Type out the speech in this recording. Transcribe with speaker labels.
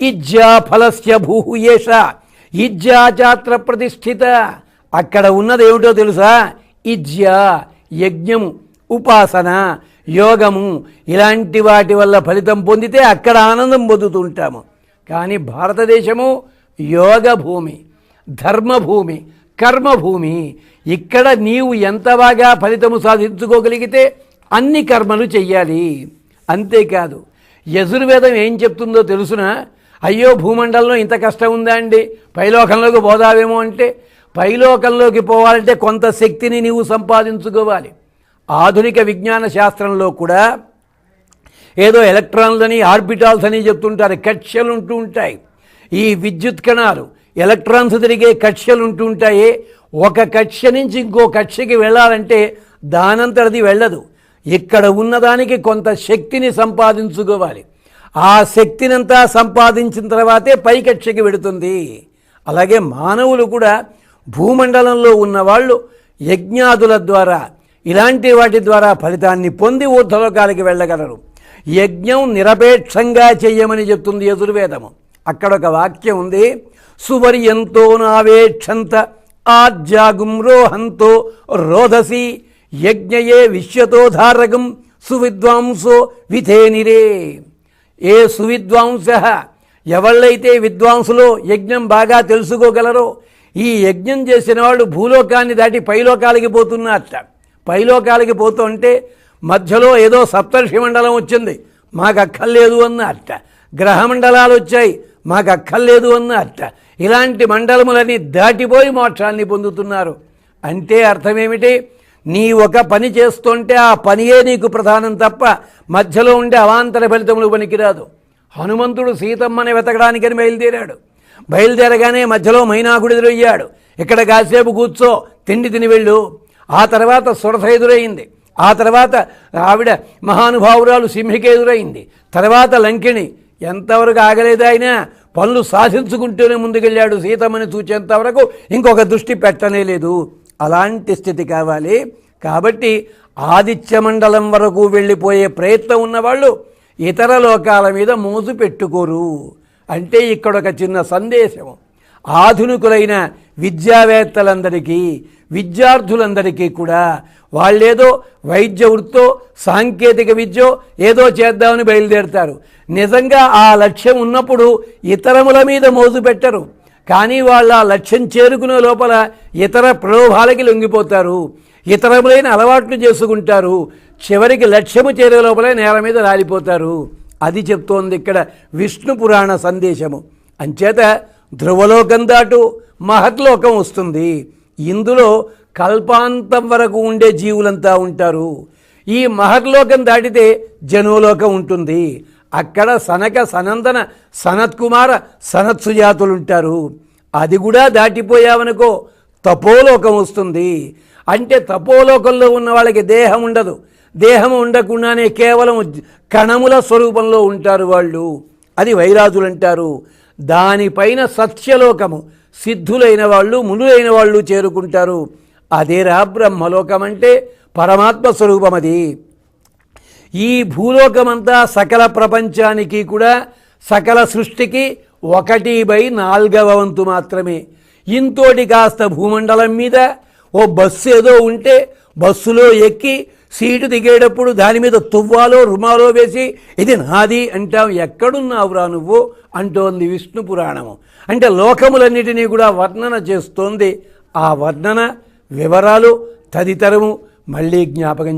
Speaker 1: ఇజ్జా ఫలస్య భూహుయేష ఇజ్జా జాత్ర ప్రతిష్ఠిత అక్కడ ఉన్నది ఏమిటో తెలుసా? ఇజ్జా యజ్ఞము ఉపాసన యోగము. ఇలాంటి వాటి వల్ల ఫలితం పొందితే అక్కడ ఆనందం పొందుతుంటాము. కానీ భారతదేశము యోగ భూమి ధర్మభూమి కర్మభూమి. ఇక్కడ నీవు ఎంత బాగా ఫలితము సాధించుకోగలిగితే అన్ని కర్మలు చెయ్యాలి. అంతేకాదు యజుర్వేదం ఏం చెప్తుందో తెలుసునా? అయ్యో భూమండలంలో ఇంత కష్టం ఉందా అండి? పైలోకంలోకి పోదావేమో అంటే పైలోకంలోకి పోవాలంటే కొంత శక్తిని నీవు సంపాదించుకోవాలి. ఆధునిక విజ్ఞాన శాస్త్రంలో కూడా ఏదో ఎలక్ట్రాన్లని ఆర్బిటాల్స్ అని చెప్తుంటారు కక్ష్యలు ఉంటూ ఉంటాయి. ఈ విద్యుత్ కణాలు ఎలక్ట్రాన్స్ తిరిగే కక్ష్యలు ఉంటూ ఉంటాయి. ఒక కక్ష్య నుంచి ఇంకో కక్ష్యకి వెళ్ళాలంటే దానంతటిది వెళ్ళదు. ఇక్కడ ఉన్నదానికి కొంత శక్తిని సంపాదించుకోవాలి. ఆ శక్తినంతా సంపాదించిన తర్వాతే పైకక్షకి పెడుతుంది వెడుతుంది. అలాగే మానవులు కూడా భూమండలంలో ఉన్నవాళ్ళు యజ్ఞాదుల ద్వారా ఇలాంటి వాటి ద్వారా ఫలితాన్ని పొంది ఊర్ధలోకాలకి వెళ్ళగలరు. యజ్ఞం నిరపేక్షంగా చెయ్యమని చెప్తుంది యజుర్వేదము. అక్కడ ఒక వాక్యం ఉంది. సువర్యంతో నావేక్షంత ఆజ్యాగుం రోహంతో రోధసి యజ్ఞయే విశ్వతోధారకం సువిద్వాంసో విధేనిరే. ఏ సువిద్వాంస ఎవళ్ళైతే విద్వాంసులో యజ్ఞం బాగా తెలుసుకోగలరో ఈ యజ్ఞం చేసిన వాళ్ళు భూలోకాన్ని దాటి పైలోకాలకి పోతున్నారట. పైలోకాలకి పోతుంటే మధ్యలో ఏదో సప్తర్షి మండలం వచ్చింది. మాకు అక్కర్లేదు అన్నట్ట గ్రహమండలాలు వచ్చాయి. మాకు అక్కర్లేదు అన్నట్ట ఇలాంటి మండలములని దాటిపోయి మోక్షాన్ని పొందుతున్నారు. అంటే అర్థమేమిటి? నీ ఒక పని చేస్తుంటే ఆ పనియే నీకు ప్రధానం తప్ప మధ్యలో ఉండే అవాంతర ఫలితములు పనికిరాదు. హనుమంతుడు సీతమ్మని వెతకడానికని బయలుదేరాడు. బయలుదేరగానే మధ్యలో మైనాకుడు ఎదురయ్యాడు. ఇక్కడ కాసేపు కూర్చో తిండి తిని వెళ్ళు. ఆ తర్వాత సురస ఎదురైంది. ఆ తర్వాత ఆవిడ మహానుభావురాలు సింహికి ఎదురైంది. తర్వాత లంకిణి ఎంతవరకు ఆగలేదు ఆయన? పనులు సాధించుకుంటూనే ముందుకెళ్ళాడు సీతమ్మని చూచేంతవరకు ఇంకొక దృష్టి పెట్టనే లేదు. అలాంటి స్థితి కావాలి. కాబట్టి ఆదిత్య మండలం వరకు వెళ్ళిపోయే ప్రయత్నం ఉన్నవాళ్ళు ఇతర లోకాల మీద మోజు పెట్టుకోరు. అంటే ఇక్కడ ఒక చిన్న సందేశం ఆధునికులైన విద్యావేత్తలందరికీ విద్యార్థులందరికీ కూడా వాళ్ళేదో వైద్య వృత్తో సాంకేతిక విద్యో ఏదో చేద్దామని బయలుదేరుతారు. నిజంగా ఆ లక్ష్యం ఉన్నప్పుడు ఇతరముల మీద మోజు పెట్టరు. కానీ వాళ్ళ లక్ష్యం చేరుకునే లోపల ఇతర ప్రలోభాలకి లొంగిపోతారు. ఇతరములైన అలవాట్లు చేసుకుంటారు. చివరికి లక్ష్యము చేరే లోపలే నేల మీద రాలిపోతారు. అది చెప్తోంది ఇక్కడ విష్ణు పురాణ సందేశము. అంచేత ధ్రువలోకం దాటు మహత్లోకం వస్తుంది. ఇందులో కల్పాంతం వరకు ఉండే జీవులంతా ఉంటారు. ఈ మహర్లోకం దాటితే జనులోకం ఉంటుంది. అక్కడ సనక సనందన సనత్కుమార సనత్సుజాతులు ఉంటారు అది కూడా దాటిపోయావనుకో తపోలోకం వస్తుంది. అంటే తపోలోకంలో ఉన్న వాళ్ళకి దేహం ఉండదు. దేహం ఉండకుండానే కేవలం కణముల స్వరూపంలో ఉంటారు వాళ్ళు. అది వైరాజులు అంటారు దానిపైన సత్యలోకము. సిద్ధులైన వాళ్ళు మునులైన వాళ్ళు చేరుకుంటారు. అదేరా బ్రహ్మలోకం అంటే పరమాత్మ స్వరూపం అది ఈ భూలోకమంతా సకల ప్రపంచానికి కూడా సకల సృష్టికి ఒకటి బై నాలుగవ వంతు మాత్రమే. ఇంతోటి కాస్త భూమండలం మీద ఓ బస్సు ఏదో ఉంటే బస్సులో ఎక్కి సీటు దిగేటప్పుడు దాని మీద తువ్వాలో రుమాలో వేసి ఇది నాది అంటాం ఎక్కడున్నావురా నువ్వు? అంటోంది విష్ణు పురాణము. అంటే లోకములన్నిటినీ కూడా వర్ణన చేస్తోంది. ఆ వర్ణన వివరాలు తదితరము మళ్ళీ జ్ఞాపకం